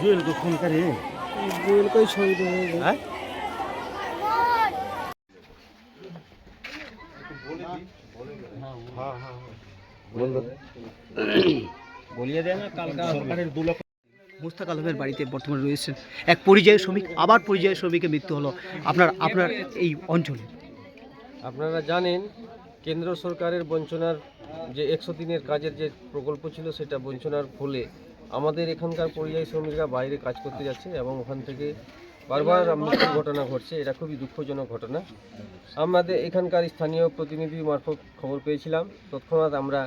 জুয়েল কো phone করে। জুয়েল কই ছবি দেবে। হ্যাঁ? মুস্তাক আলমের বাড়িতে বর্তমানে রয়েছেন। এক পরিযায়ী শ্রমিক আবার পরিযায়ী শ্রমিকের মৃত্যু হলো আপনার আপনার এই অঞ্চলে। আপনারা জানেন কেন্দ্র সরকারের বঞ্চনার যে একশো দিনের কাজের যে প্রকল্প ছিল সেটা বঞ্চনার ফলে আমাদের এখানকার পরিযায়ী শ্রমিকরা বাইরে কাজ করতে যাচ্ছে এবং ওখান থেকে বারবার মৃত্যুর ঘটনা ঘটছে। এটা খুবই দুঃখজনক ঘটনা। আমাদের এখানকার স্থানীয় প্রতিনিধি মারফত খবর পেয়েছিলাম। তৎক্ষণাৎ আমরা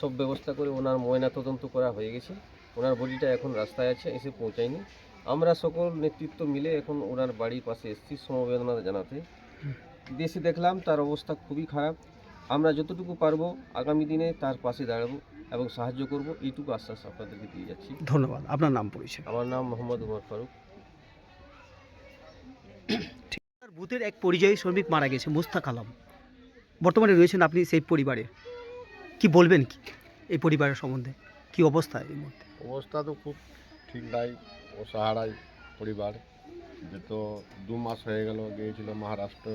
সব ব্যবস্থা করে ওনার ময়না তদন্ত করা হয়ে গেছে। ওনার বডিটা এখন রাস্তায় আছে, এসে পৌঁছায়নি। আমরা সকল নেতৃত্ব মিলে এখন ওনার বাড়ির পাশে এসেছি সমবেদনা জানাতে। দেশে দেখলাম তার অবস্থা খুবই খারাপ। আমরা যতটুকু পারব আগামী দিনে তার পাশে দাঁড়াবো এবং সাহায্য করব। এইটুকু আশ্বাস আপনাদেরকে দিয়ে যাচ্ছি। ধন্যবাদ। আপনার নাম পরিচয়। আমার নাম মোহাম্মদ উমর ফারুক। বুথের এক পরিযায়ী শ্রমিক মারা গেছে মুস্তাক আলম। বর্তমানে রয়েছেন আপনি সেই পরিবারে। কি বলবেন কি? এই পরিবারের সম্বন্ধে কি অবস্থা এই মধ্যে অবস্থা তো খুব ঠিক নাই ও সাহারাই পরিবার। যে তো দু মাস হয়ে গেল গিয়েছিল মহারাষ্ট্র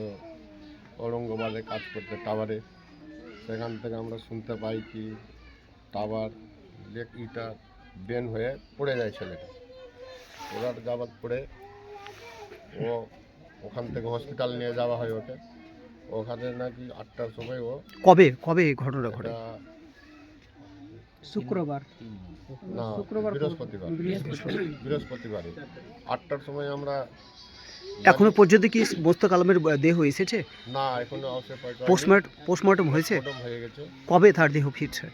ঔরঙ্গাবাদে কাজ করতে টাওয়ারে। সেখান থেকে আমরা শুনতে পাই কি টাওয়ার লেক ইটা বেন হয়ে পড়ে যায় ছেলেটা। ওরার যাবার পরে ও ওখান থেকে হসপিটাল নিয়ে যাওয়া হয় ওকে। ওখানে নাকি আটটার সময় ও কবে? কবে ঘটনা ঘটে? শুক্রবার। না শুক্রবার বৃহস্পতিবার। বৃহস্পতিবারে। আটটার সময় আমরা এখনও পর্যন্ত কি মোস্তাক আলমের দেহ এসেছে? না এখনও আসে পয়সা পোস্টমার্ট পোস্টমর্টম হয়েছে? হয়ে গেছে। কবে তার দেহ ফিরছে?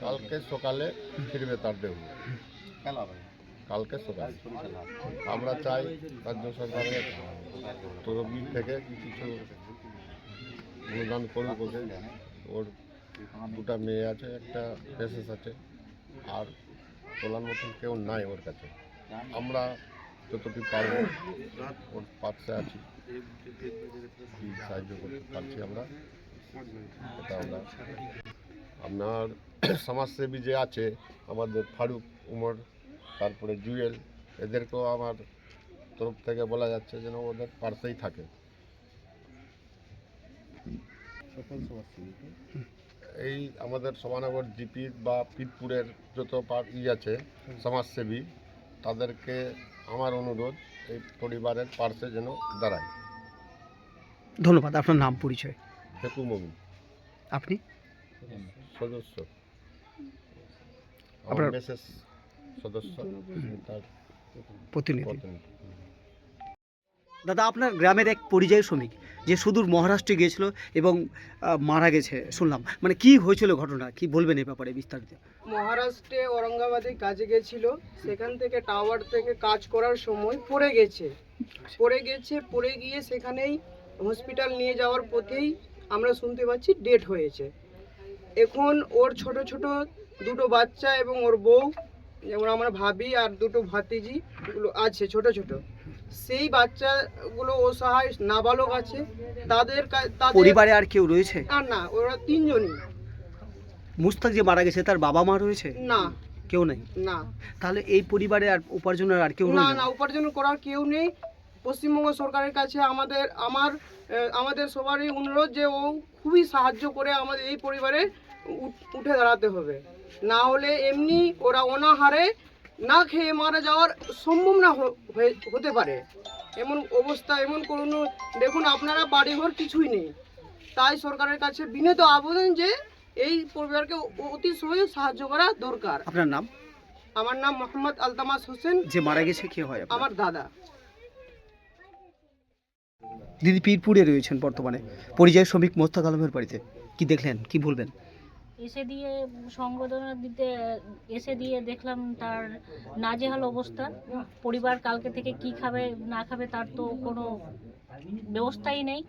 কালকে সকালে ফিরবে তার দেহ। কালকে সকালে। আমরা চাই রাজ্য সরকারের তরফ থেকে কিছু অনুদান করুক ওকে ওর দুটা মেয়ে আছে একটা মেসেজ আছে। আর তোলার মতন কেউ নাই ওর কাছে। আমরা যতটুকু পারব ওর পাশে আছি। সাহায্য করতে পারছি আমরা এটা আমরা আপনার সমাজসেবী যে আছে আমাদের ফারুক উমর তারপরে জুয়েল এদেরকেও আমার তরফ থেকে বলা যাচ্ছে যেন ওদের পার্শ্বেই থাকে। এই আমাদের সমানগর জিপি বা পিতপুরের যত পার ই আছে সমাজসেবী তাদেরকে আমার অনুরোধ এই পরিবারের পার্শ্বে যেন দাঁড়ায়। ধন্যবাদ আপনার নাম পরিচয়। হেকু মমিন আপনি? সদস্য। আপনার- সদস্য তার প্রতিনিধি। দাদা, আপনার গ্রামের এক পরিযায়ী শ্রমিক, যে সুদূর মহারাষ্ট্রে গিয়েছিল এবং মারা গেছে, শুনলাম। মানে কি হয়েছিল ঘটনা? কি বলবেন এই ব্যাপারে বিস্তারিত? মহারাষ্ট্রে ঔরঙ্গাবাদে কাজে গেছিল। সেখান থেকে টাওয়ার থেকে কাজ করার সময় পড়ে গেছে। পড়ে গেছে, পড়ে গিয়ে সেখানেই হসপিটাল নিয়ে যাওয়ার পথেই আমরা শুনতে পাচ্ছি ডেট হয়েছে। এখন ওর ছোট ছোট দুটো বাচ্চা এবং ওর বউ, যেমন আমার ভাবি আর দুটো ভাতিজি আছে ছোট ছোট। সেই বাচ্চাগুলো অসহায় নাবালক আছে। তাদের পরিবারে আর কেউ রয়েছে? আর না ওরা তিনজনই। মুস্তাক যে মারা গেছে তার বাবা মা রয়েছে? না। কেউ নেই? না। তাহলে এই পরিবারে আর উপার্জনের আর কেউ না না? উপার্জন করার কেউ নেই। পশ্চিমবঙ্গ সরকারের কাছে আমাদের আমার আমাদের সবারই অনুরোধ যে ও খুবই সাহায্য করে আমাদের এই পরিবারে উঠ- উঠে দাঁড়াতে হবে। না হলে এমনি ওরা অনাহারে না খেয়ে মারা যাওয়ার সম্ভাবনা হ- হয়ে- হতে পারে। এমন অবস্থা এমন কোনো দেখুন আপনারা বাড়িঘর কিছুই নেই। তাই সরকারের কাছে বিনীত আবেদন যে এই পরিবারকে অতি সহজে সাহায্য করা দরকার। আপনার নাম? আমার নাম মোহাম্মদ আলতামাস হোসেন। যে মারা গেছে কে হয়? আমার দাদা। দিদি পীরপুরে রয়েছেন বর্তমানে। পরিযায়ী শ্রমিক মোস্তাক আলমের বাড়িতে। কি দেখলেন? কি বলবেন? এসে দিয়ে সংবেদনা দিতে এসে দিয়ে দেখলাম তার নাজেহাল অবস্থা। পরিবার কালকে থেকে কি খাবে না খাবে তার তো কোনো ব্যবস্থাই নেই।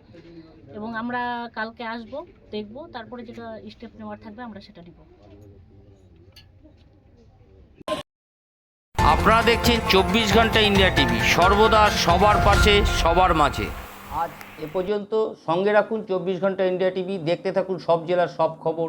এবং আমরা কালকে আসব দেখব তারপরে যেটা স্টেপ নেওয়ার থাকবে আমরা সেটা নিব। আপনারা দেখছেন চব্বিশ ঘণ্টা ইন্ডিয়া টিভি। সর্বদা সবার পাশে সবার মাঝে। আজ এ পর্যন্ত সঙ্গে রাখুন চব্বিশ ঘণ্টা ইন্ডিয়া টিভি। দেখতে থাকুন সব জেলার সব খবর।